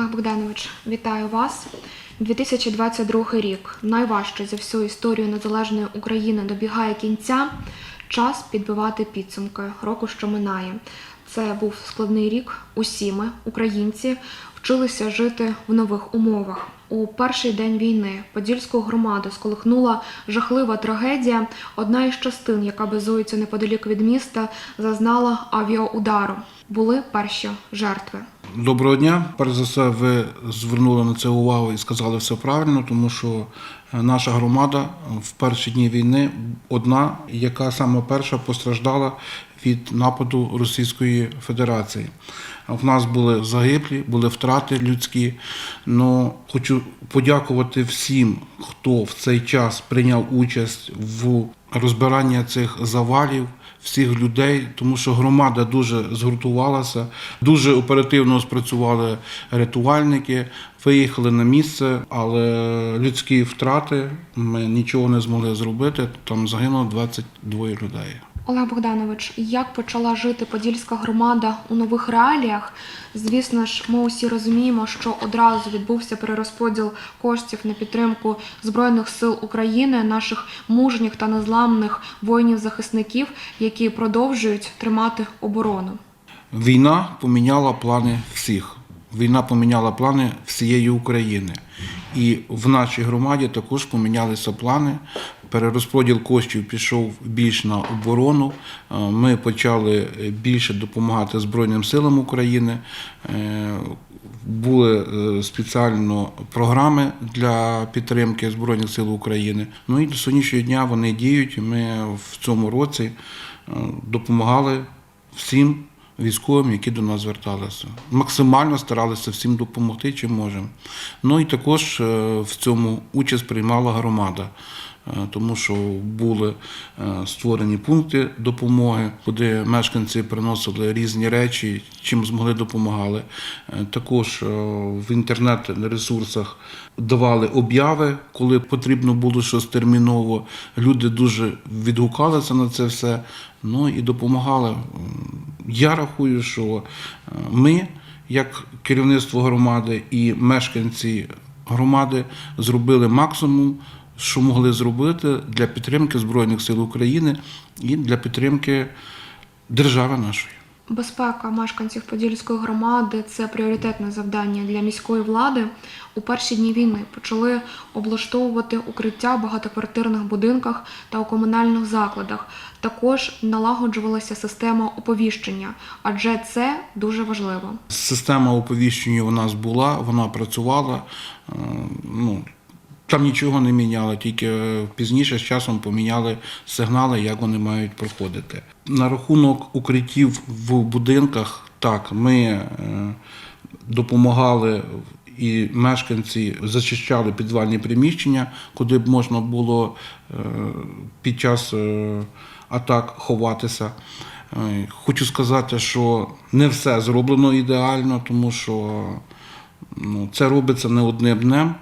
Олег Богданович, вітаю вас. 2022 рік найважче за всю історію незалежної України добігає кінця. Час підбивати підсумки року, що минає. Це був складний рік. Усі ми, українці, вчилися жити в нових умовах. У перший день війни Подільську громаду сколихнула жахлива трагедія. Одна із частин, яка базується неподалік від міста, зазнала авіаудару. Були перші жертви. Доброго дня. Перш за все, ви звернули на це увагу і сказали все правильно, тому що е, наша громада в перші дні війни одна, яка саме перша постраждала від нападу Російської Федерації. В нас були загиблі, були втрати людські. Но хочу подякувати всім, хто в цей час прийняв участь в розбиранні цих завалів всіх людей, тому що громада дуже згуртувалася, дуже оперативно спрацювали рятувальники, виїхали на місце, але людські втрати ми нічого не змогли зробити. Там загинуло 22 людей. Олег Богданович, як почала жити Подільська громада у нових реаліях? Звісно ж, ми усі розуміємо, що одразу відбувся перерозподіл коштів на підтримку Збройних сил України, наших мужніх та незламних воїнів-захисників, які продовжують тримати оборону. Війна поміняла плани всіх. Війна поміняла плани всієї України. І в нашій громаді також помінялися плани. Перерозподіл коштів пішов більш на оборону. Е, Ми почали більше допомагати Збройним силам України. Е, Були е, спеціально програми для підтримки Збройних сил України. Ну і до сьогоднішнього дня вони діють. Ми в цьому році допомагали всім військовим, які до нас зверталися. Максимально старалися всім допомогти, чим можемо. Ну і також в цьому участь приймала громада. Е, Тому що були е, створені пункти допомоги, куди мешканці приносили різні речі, чим змогли допомагали. Е, Також в інтернет-ресурсах давали обяви, коли потрібно було щось терміново. Люди дуже відгукалися на це все, ну і допомагали. Я рахую, що ми, як керівництво громади і мешканці громади, зробили максимум, що могли зробити для підтримки Збройних сил України і для підтримки держави нашої. Безпека мешканців Подільської громади це пріоритетне завдання для міської влади. У перші дні війни почали облаштовувати укриття в багатоквартирних будинках та у комунальних закладах. Також налагоджувалася система оповіщення, адже це дуже важливо. Система оповіщення у нас була, вона працювала. е, Ну, там нічого не міняли, тільки пізніше з часом поміняли сигнали, як вони мають проходити. На рахунок укриттів в будинках, так, ми е, допомагали і мешканці зачищали підвальні приміщення, куди б можна було е, під час е, атак ховатися. Е, Хочу сказати, що не все зроблено ідеально, тому що ну, це робиться не одним днем,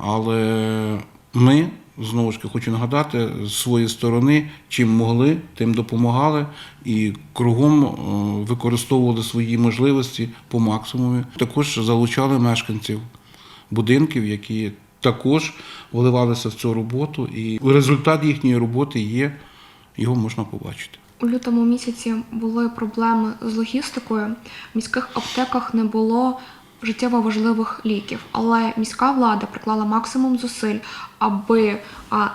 але ми, знову ж таки, хочу нагадати, з своєї сторони, чим могли, тим допомагали і кругом е, використовували свої можливості по максимуму. Також залучали мешканців будинків, які також вливалися в цю роботу, і результат їхньої роботи є, його можна побачити. У лютому місяці були проблеми з логістикою. В міських аптеках не було життєво важливих ліків, але міська влада приклала максимум зусиль, аби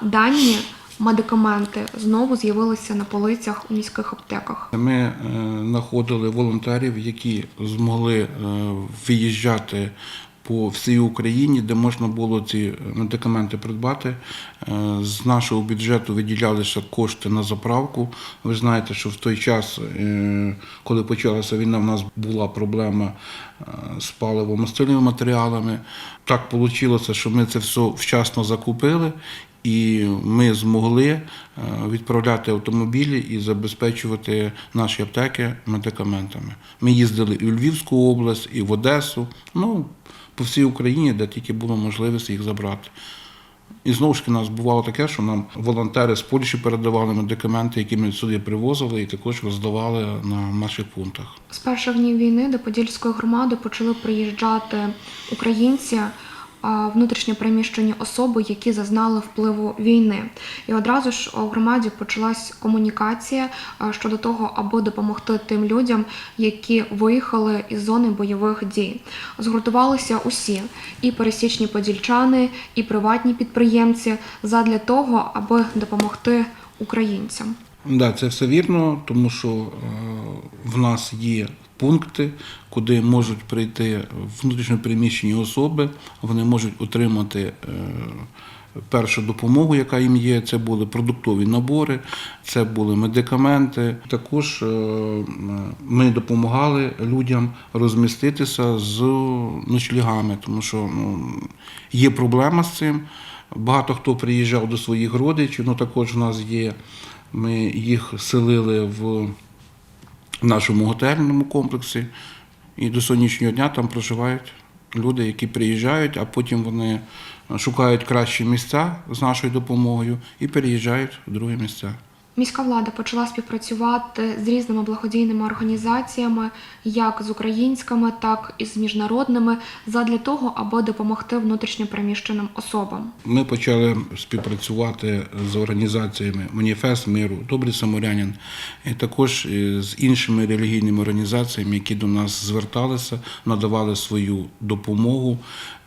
дані медикаменти знову з'явилися на полицях у міських аптеках. Ми е, знаходили волонтерів, які змогли е, виїжджати по всій Україні, де можна було ці медикаменти придбати. Е, З нашого бюджету виділялися кошти на заправку. Ви знаєте, що в той час, е, коли почалася війна, в нас була проблема е, з паливо-мастильними матеріалами. Так вийшло, що ми це все вчасно закупили. І ми змогли е, відправляти автомобілі і забезпечувати наші аптеки медикаментами. Ми їздили і в Львівську область, і в Одесу, ну, по всій Україні, де тільки було можливість їх забрати. І знову ж таки, нас бувало таке, що нам волонтери з Польщі передавали медикаменти, які ми сюди привозили, і також роздавали на наших пунктах. З перших днів війни до Подільської громади почали приїжджати українці, внутрішньо переміщені особи, які зазнали впливу війни. І одразу ж у громаді почалась комунікація щодо того, аби допомогти тим людям, які виїхали із зони бойових дій. Згуртувалися усі і пересічні подільчани, і приватні підприємці задля того, аби допомогти українцям. Да, це все вірно, тому що е, в нас є пункти, куди можуть прийти внутрішньопереміщені особи, вони можуть отримати е, першу допомогу, яка їм є. Це були продуктові набори, це були медикаменти. Також е, ми допомагали людям розміститися з ночлігами, тому що ну, є проблема з цим. Багато хто приїжджав до своїх родичів, ну також в нас є. Ми їх селили в нашому готельному комплексі, і до сьогоднішнього дня там проживають люди, які приїжджають, а потім вони шукають кращі місця з нашою допомогою і переїжджають в другі місця. Міська влада почала співпрацювати з різними благодійними організаціями, як з українськими, так і з міжнародними, задля того, аби допомогти внутрішньо переміщеним особам. Ми почали співпрацювати з організаціями Маніфест миру, Добрий самарянин, і також е, з іншими релігійними організаціями, які до нас зверталися, надавали свою допомогу.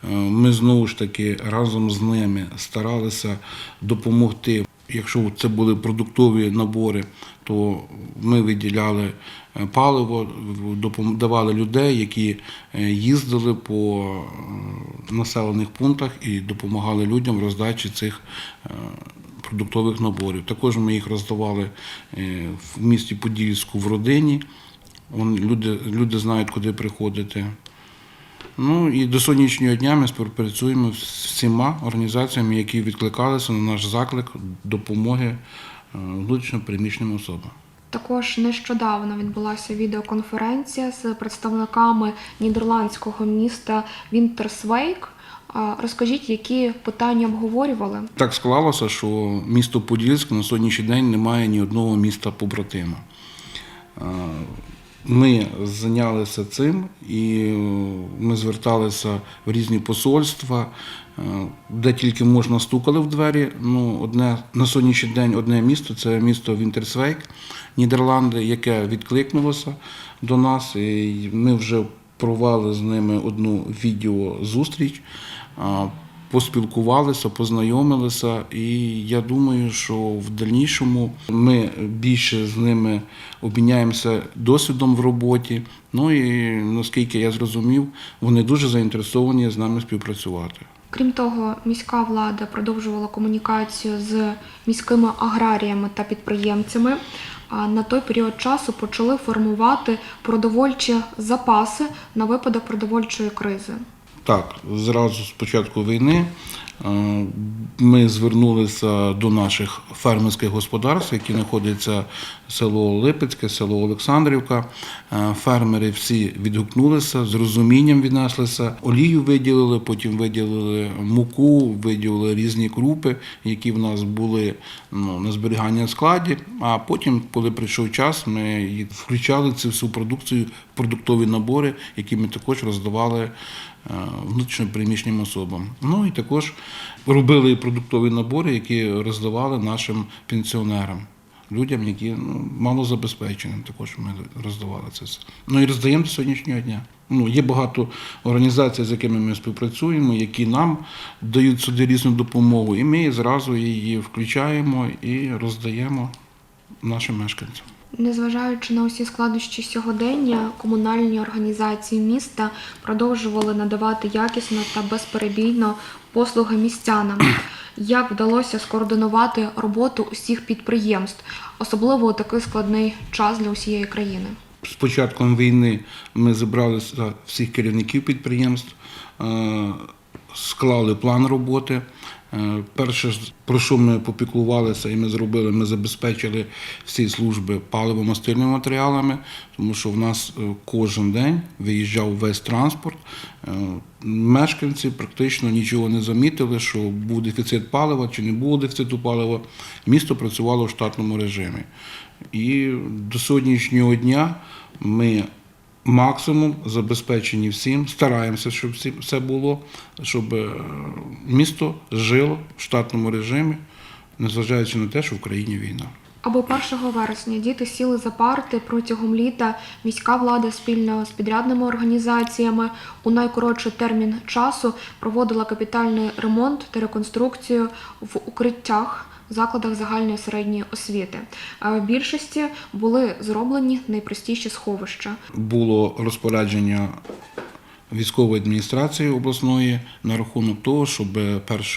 Е, Ми знову ж таки разом з ними старалися допомогти. Якщо це були продуктові набори, то ми виділяли е, паливо, давали людей, які е, їздили по е, населених пунктах і допомагали людям в роздачі цих продуктових наборів. Також ми їх роздавали в місті Подільську в родині. Люди, люди знають, куди приходити. Ну і до сьогоднішнього дня ми співпрацюємо з всіма організаціями, які відкликалися на наш заклик допомоги е, внутрішньо переміщеним особам. Також нещодавно відбулася відеоконференція з представниками нідерландського міста Вінтерсвейк. Розкажіть, які питання обговорювали? Так склалося, що місто Подільськ на сьогоднішній день не має ні одного міста побратима. Ми зайнялися цим і е, ми зверталися в різні посольства, е, де тільки можна стукали в двері. Ну, одне, на сьогоднішній день одне місто це місто Вінтерсвейк, Нідерланди, яке відкликнулося до нас. І ми вже провели з ними одну відеозустріч. Поспілкувалися, познайомилися, і я думаю, що в дальнішому ми більше з ними обміняємося досвідом в роботі. Ну і наскільки я зрозумів, вони дуже заінтересовані з нами співпрацювати. Крім того, міська влада продовжувала комунікацію з міськими аграріями та підприємцями. А на той період часу почали формувати продовольчі запаси на випадок продовольчої кризи. Так, зразу з початку війни ми звернулися до наших фермерських господарств, які знаходяться село Липецьке, село Олександрівка. Е, Фермери всі відгукнулися, з розумінням віднеслися. Олію виділили, потім виділили муку, виділили різні крупи, які в нас були ну, на зберігання складі. А потім, коли прийшов час, ми включали цю всю продукцію в продуктові набори, які ми також роздавали е, внутрішньо переміщеним особам. Ну і також робили продуктові набори, які роздавали нашим пенсіонерам, людям, які ну, малозабезпеченим. Також ми роздавали це все. Ну і роздаємо до сьогоднішнього дня. Ну, є багато організацій, з якими ми співпрацюємо, які нам дають сюди різну допомогу, і ми зразу її включаємо і роздаємо нашим мешканцям. Незважаючи на усі складнощі сьогодення, комунальні організації міста продовжували надавати якісно та безперебійно послуги містянам. Як вдалося скоординувати роботу усіх підприємств, особливо у такий складний час для усієї країни? З початком війни ми зібралися всіх керівників підприємств, е, склали план роботи. Е, Перше, про що ми попіклувалися і ми зробили, ми забезпечили всі служби паливо-мастильними матеріалами, тому що в нас е, кожен день виїжджав весь транспорт. Е, Мешканці практично нічого не замітили, що був дефіцит палива чи не було дефіциту палива. Місто працювало в штатному режимі. І до сьогоднішнього дня ми максимум забезпечені всім, стараємося, щоб все було, щоб е, місто жило в штатному режимі, незважаючи на те, що в країні війна. Або 1 вересня діти сіли за парти протягом літа. Міська влада спільно з підрядними організаціями у найкоротший термін часу проводила капітальний ремонт та реконструкцію в укриттях. В Закладах загальної середньої освіти Е, в більшості були зроблені найпростіші сховища. Було розпорядження військової адміністрації обласної на рахунок того, щоб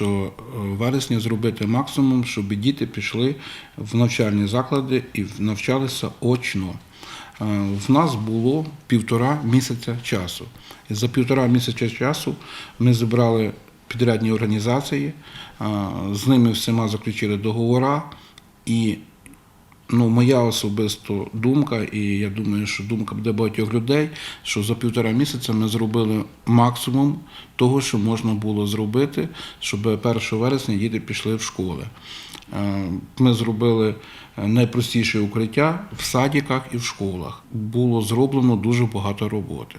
1 вересня зробити максимум, щоб діти пішли в навчальні заклади і навчалися очно. Е, В нас було півтора місяця часу. За півтора місяця часу ми зібрали підрядні організації, е, з ними всіма заключили договори і Ну, моя особиста думка, і я думаю, що думка буде багатьох людей, що за півтора місяця ми зробили максимум того, що можна було зробити, щоб 1 вересня діти пішли в школи. Е, Ми зробили найпростіше укриття в садиках і в школах. Було зроблено дуже багато роботи.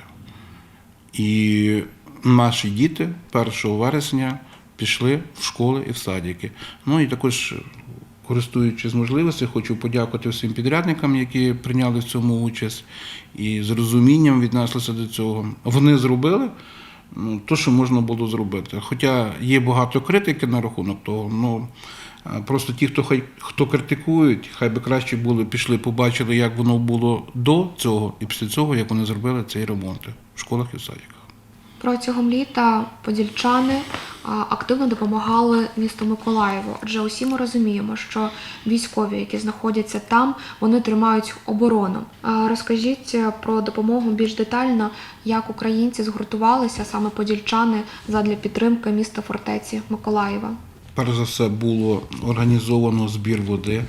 І наші діти 1 вересня пішли в школи і в садики. Ну і також, користуючись можливістю, хочу подякувати всім підрядникам, які прийняли в цьому участь і з розумінням віднеслися до цього. Вони зробили ну, те, що можна було зробити. Хоча є багато критики на рахунок того, ну. е, Просто ті, хто хай хто критикують, хай би краще були, пішли, побачили, як воно було до цього, і після цього, як вони зробили цей ремонт в школах і в садиках. Протягом літа подільчани активно допомагали місту Миколаєву, адже усі ми розуміємо, що військові, які знаходяться там, вони тримають оборону. Розкажіть е, про допомогу більш детально, як українці згуртувалися саме подільчани задля підтримки міста фортеці Миколаєва. Перш за все було організовано збір води.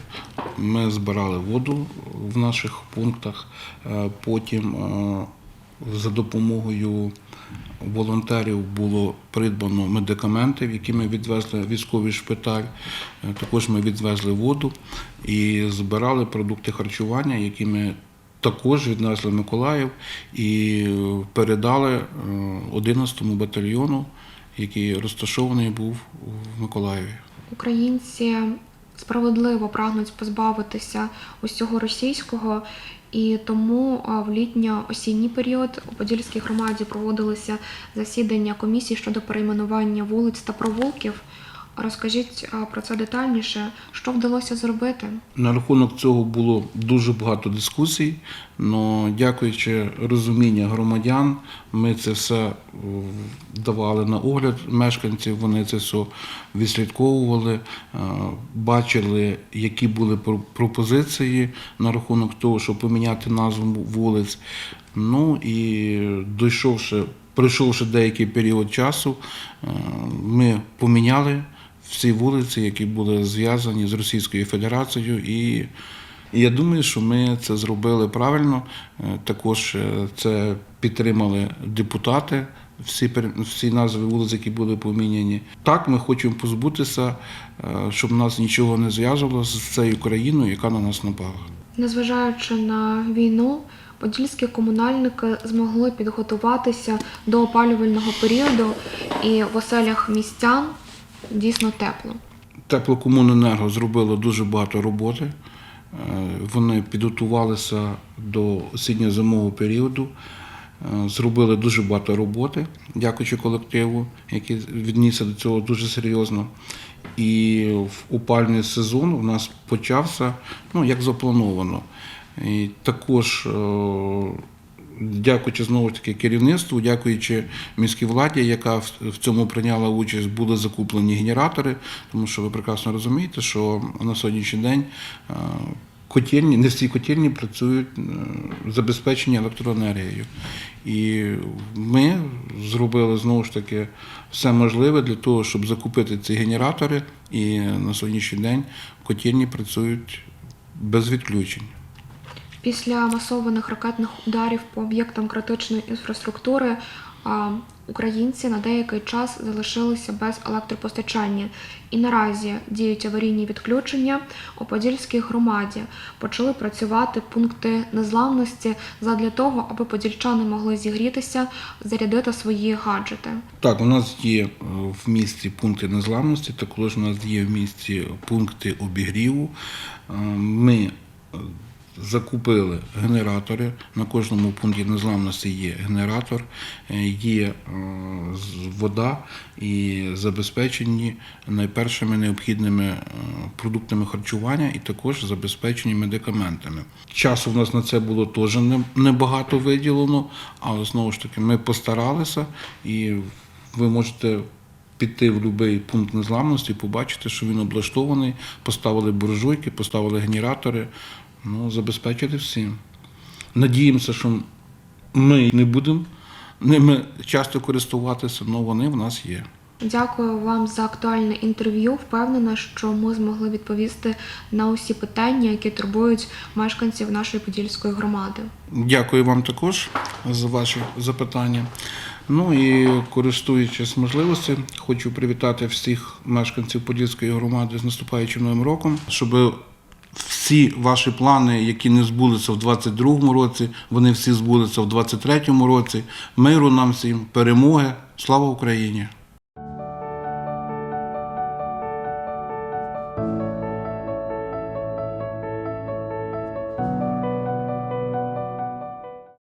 Ми збирали воду в наших пунктах. Е, Потім е, за допомогою волонтерів було придбано медикаменти, які ми відвезли військовий шпиталь. Е, Також ми відвезли воду і збирали продукти харчування, які ми також віднесли в Миколаїв і передали е, 11-му батальйону, який розташований був в Миколаєві. Українці справедливо прагнуть позбавитися усього російського, і тому в літньо-осінній період у Подільській громаді проводилися засідання комісії щодо перейменування вулиць та провулків. Розкажіть про це детальніше, що вдалося зробити. На рахунок цього було дуже багато дискусій, але дякуючи розумінню громадян, ми це все е, давали на огляд мешканців, вони це все відслідковували, е, бачили, які були про- пропозиції на рахунок того, щоб поміняти назву вулиць. Ну і дійшовши, пройшовши деякий період часу, е, ми поміняли всі вулиці, які були зв'язані з Російською Федерацією. І, я думаю, що ми це зробили правильно. Е, Також е, це підтримали депутати. Всі, всі назви вулиць, які були поміняні. Так, ми хочемо позбутися, е, щоб нас нічого не зв'язувало з цією країною, яка на нас напала. Незважаючи на війну, подільські комунальники змогли підготуватися до опалювального періоду, і в оселях містян дійсно тепло. Теплокомуненерго зробило дуже багато роботи. Е, Вони підготувалися до осінньо-зимового періоду, е, зробили дуже багато роботи, дякуючи колективу, який віднісся до цього дуже серйозно. І в упальний сезон у нас почався ну, як заплановано. І також е, дякуючи знову ж таки керівництву, дякуючи міській владі, яка в- цьому прийняла участь, були закуплені генератори, тому що ви прекрасно розумієте, що на сьогоднішній день е, котельні, не всі котельні працюють е, забезпечені електроенергією. І ми зробили знову ж таки все можливе для того, щоб закупити ці генератори. І на сьогоднішній день котельні працюють без відключень. Після масованих ракетних ударів по об'єктам критичної інфраструктури українці на деякий час залишилися без електропостачання. І наразі діють аварійні відключення у Подільській громаді. Почали працювати пункти незламності задля того, аби подільчани могли зігрітися, зарядити свої гаджети. Так, у нас є е, в місті пункти незламності, також у нас є в місті пункти обігріву. Е, Ми е, закупили генератори. На кожному пункті незламності є генератор, е, є е, вода і забезпечені найпершими необхідними е, продуктами харчування і також забезпечені медикаментами. Часу в нас на це було теж небагато виділено, але знову ж таки ми постаралися і ви можете піти в будь-який пункт незламності, побачити, що він облаштований, поставили буржуйки, поставили генератори, ну, забезпечити всім. Надіємося, що ми не будемо ними часто користуватися, але вони в нас є. Дякую вам за актуальне інтерв'ю. Впевнена, що ми змогли відповісти на усі питання, які турбують мешканців нашої подільської громади. Дякую вам також за ваші запитання. Ну і користуючись можливості, хочу привітати всіх мешканців Подільської громади з наступаючим новим роком, щоб всі ваші плани, які не збулися в 22-му році, вони всі збулися в 23-му році. Миру нам всім, перемоги. Слава Україні!